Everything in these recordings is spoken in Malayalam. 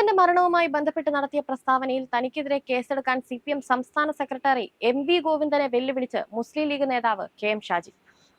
കുഞ്ഞനന്തന്റെ മരണവുമായി ബന്ധപ്പെട്ട് നടത്തിയ പ്രസ്താവനയിൽ തനിക്കെതിരെ കേസെടുക്കാൻ സി പി എം സംസ്ഥാന സെക്രട്ടറി എം വി ഗോവിന്ദനെ വെല്ലുവിളിച്ച് മുസ്ലിം ലീഗ് നേതാവ് കെ എം ഷാജി.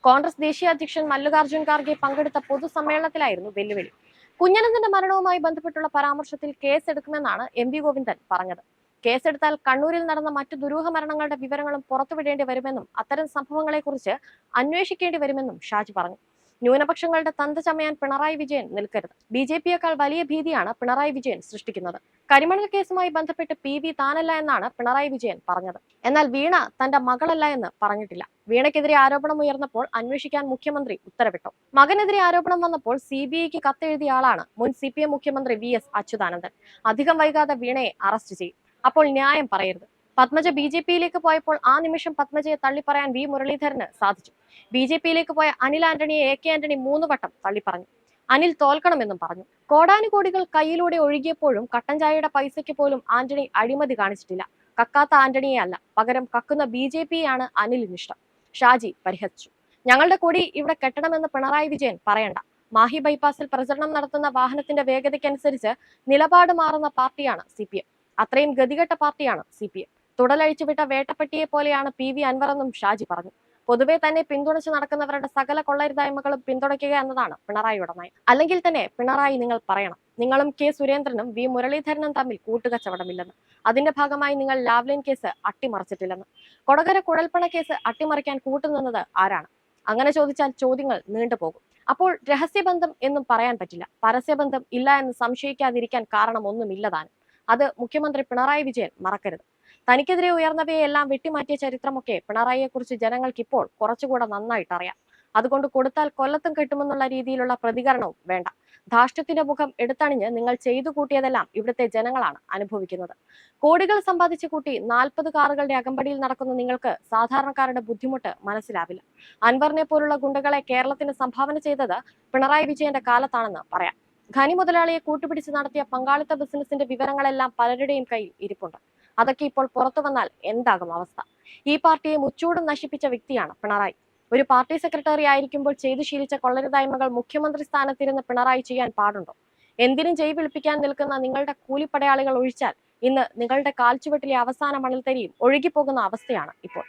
കോൺഗ്രസ് ദേശീയ അധ്യക്ഷൻ മല്ലികാർജുൻ ഖാർഗെ പങ്കെടുത്ത പൊതുസമ്മേളനത്തിലായിരുന്നു വെല്ലുവിളി. കുഞ്ഞനന്ദന്റെ മരണവുമായി ബന്ധപ്പെട്ടുള്ള പരാമർശത്തിൽ കേസെടുക്കുമെന്നാണ് എം വി ഗോവിന്ദൻ പറഞ്ഞത്. കേസെടുത്താൽ കണ്ണൂരിൽ നടന്ന മറ്റു ദുരൂഹ മരണങ്ങളുടെ വിവരങ്ങളും പുറത്തുവിടേണ്ടി വരുമെന്നും അത്തരം സംഭവങ്ങളെക്കുറിച്ച് അന്വേഷിക്കേണ്ടി വരുമെന്നും ഷാജി പറഞ്ഞു. ന്യൂനപക്ഷങ്ങളുടെ തന്ത ചമയാൻ പിണറായി വിജയൻ നിൽക്കരുത്. ബി ജെ പിയേക്കാൾ വലിയ ഭീതിയാണ് പിണറായി വിജയൻ സൃഷ്ടിക്കുന്നത്. കരിമണൽ കേസുമായി ബന്ധപ്പെട്ട് പി വി താനല്ല എന്നാണ് പിണറായി വിജയൻ പറഞ്ഞത്. എന്നാൽ വീണ തന്റെ മകളല്ല എന്ന് പറഞ്ഞിട്ടില്ല. വീണയ്ക്കെതിരെ ആരോപണം ഉയർന്നപ്പോൾ അന്വേഷിക്കാൻ മുഖ്യമന്ത്രി ഉത്തരവിട്ടു. മകനെതിരെ ആരോപണം വന്നപ്പോൾ സി ബി ഐക്ക് കത്തെഴുതിയ ആളാണ് മുൻ സി പി എം മുഖ്യമന്ത്രി വി എസ് അച്യുതാനന്ദൻ. അധികം വൈകാതെ വീണയെ അറസ്റ്റ് ചെയ്യും. അപ്പോൾ ന്യായം പറയരുത്. പത്മജ ബി ജെ പിയിലേക്ക് പോയപ്പോൾ ആ നിമിഷം പത്മജയെ തള്ളിപ്പറയാൻ വി മുരളീധരന് സാധിച്ചു. ബി ജെ പിയിലേക്ക് പോയ അനിൽ ആന്റണിയെ എ കെ ആന്റണി മൂന്ന് വട്ടം തള്ളിപ്പറഞ്ഞു. അനിൽ തോൽക്കണമെന്നും പറഞ്ഞു. കോടാനുകോടികൾ കയ്യിലൂടെ ഒഴുകിയപ്പോഴും കട്ടൻ ചായയുടെ പൈസയ്ക്ക് പോലും ആന്റണി അഴിമതി കാണിച്ചിട്ടില്ല. കക്കാത്ത ആന്റണിയെ അല്ല പകരം കക്കുന്ന ബി ജെ പിയാണ് അനിലിനിഷ്ടം ഷാജി പരിഹസിച്ചു. ഞങ്ങളുടെ കൊടി ഇവിടെ കെട്ടണമെന്ന് പിണറായി വിജയൻ പറയണ്ട. മാഹി ബൈപ്പാസിൽ പ്രചരണം നടത്തുന്ന വാഹനത്തിന്റെ വേഗതയ്ക്കനുസരിച്ച് നിലപാട് മാറുന്ന പാർട്ടിയാണ് സി പി എം. അത്രയും ഗതികെട്ട പാർട്ടിയാണ് സി പി എം. തുടലഴിച്ചുവിട്ട വേട്ടപ്പെട്ടിയെ പോലെയാണ് പി വി അൻവറെന്നും ഷാജി പറഞ്ഞു. പൊതുവെ തന്നെ പിന്തുണച്ച് നടക്കുന്നവരുടെ സകല കൊള്ളരുതായ്മകളും പിന്തുണയ്ക്കുക എന്നതാണ് പിണറായിയുടെ നയം അല്ലെങ്കിൽ തന്നെ പിണറായി നിങ്ങൾ പറയണം. നിങ്ങളും കെ സുരേന്ദ്രനും വി മുരളീധരനും തമ്മിൽ കൂട്ടുകച്ചവടമില്ലെന്ന്. അതിന്റെ ഭാഗമായി നിങ്ങൾ ലാവ്ലിൻ കേസ് അട്ടിമറിച്ചിട്ടില്ലെന്ന്. കൊടകര കുഴൽപ്പണ കേസ് അട്ടിമറിക്കാൻ കൂട്ടുനിന്നത് ആരാണ്? അങ്ങനെ ചോദിച്ചാൽ ചോദ്യങ്ങൾ നീണ്ടുപോകും അപ്പോൾ രഹസ്യബന്ധം എന്നും പറയാൻ പറ്റില്ല. പരസ്യബന്ധം ഇല്ല എന്ന് സംശയിക്കാതിരിക്കാൻ കാരണം കാരണമൊന്നുമില്ലതാനും അത് മുഖ്യമന്ത്രി പിണറായി വിജയൻ മറക്കരുത്. തനിക്കെതിരെ ഉയർന്നവയെല്ലാം വെട്ടിമാറ്റിയ ചരിത്രമൊക്കെ പിണറായിയെക്കുറിച്ച് ജനങ്ങൾക്ക് ഇപ്പോൾ കുറച്ചുകൂടെ നന്നായിട്ട് അറിയാം അതുകൊണ്ട് കൊടുത്താൽ കൊല്ലത്തും കെട്ടുമെന്നുള്ള രീതിയിലുള്ള പ്രതികരണവും വേണ്ട. ധാർഷ്ട്യത്തിന്റെ മുഖം എടുത്തണിഞ്ഞ് നിങ്ങൾ ചെയ്തു കൂട്ടിയതെല്ലാം ഇവിടുത്തെ ജനങ്ങളാണ് അനുഭവിക്കുന്നത്. കോടികൾ സമ്പാദിച്ചു കൂട്ടി നാൽപ്പത് കാറുകളുടെ അകമ്പടിയിൽ നടക്കുന്ന നിങ്ങൾക്ക് സാധാരണക്കാരുടെ ബുദ്ധിമുട്ട് മനസ്സിലാവില്ല. അൻവറിനെ പോലുള്ള ഗുണ്ടകളെ കേരളത്തിന് സംഭാവന ചെയ്തത് പിണറായി വിജയന്റെ കാലത്താണെന്ന് പറയാം. ഖനി മുതലാളിയെ കൂട്ടുപിടിച്ച് നടത്തിയ പങ്കാളിത്ത ബിസിനസിന്റെ വിവരങ്ങളെല്ലാം പലരുടെയും കയ്യിൽ ഇരിപ്പുണ്ട്. അതൊക്കെ ഇപ്പോൾ പുറത്തു വന്നാൽ എന്താകും അവസ്ഥ? ഈ പാർട്ടിയെ മുച്ചൂടും നശിപ്പിച്ച വ്യക്തിയാണ് പിണറായി. ഒരു പാർട്ടി സെക്രട്ടറി ആയിരിക്കുമ്പോൾ ചെയ്തു ശീലിച്ച കൊള്ളരുതായ്മകൾ മുഖ്യമന്ത്രി സ്ഥാനത്തിരുന്ന് പിണറായി ചെയ്യാൻ പാടുണ്ടോ? എന്തിനും ജയ് വിളിപ്പിക്കാൻ നിൽക്കുന്ന നിങ്ങളുടെ കൂലിപ്പടയാളികൾ ഒഴിച്ചാൽ ഇന്ന് നിങ്ങളുടെ കാൽച്ചുവട്ടിലെ അവസാന മണൽത്തരിയും ഒഴുകിപ്പോകുന്ന അവസ്ഥയാണ് ഇപ്പോൾ.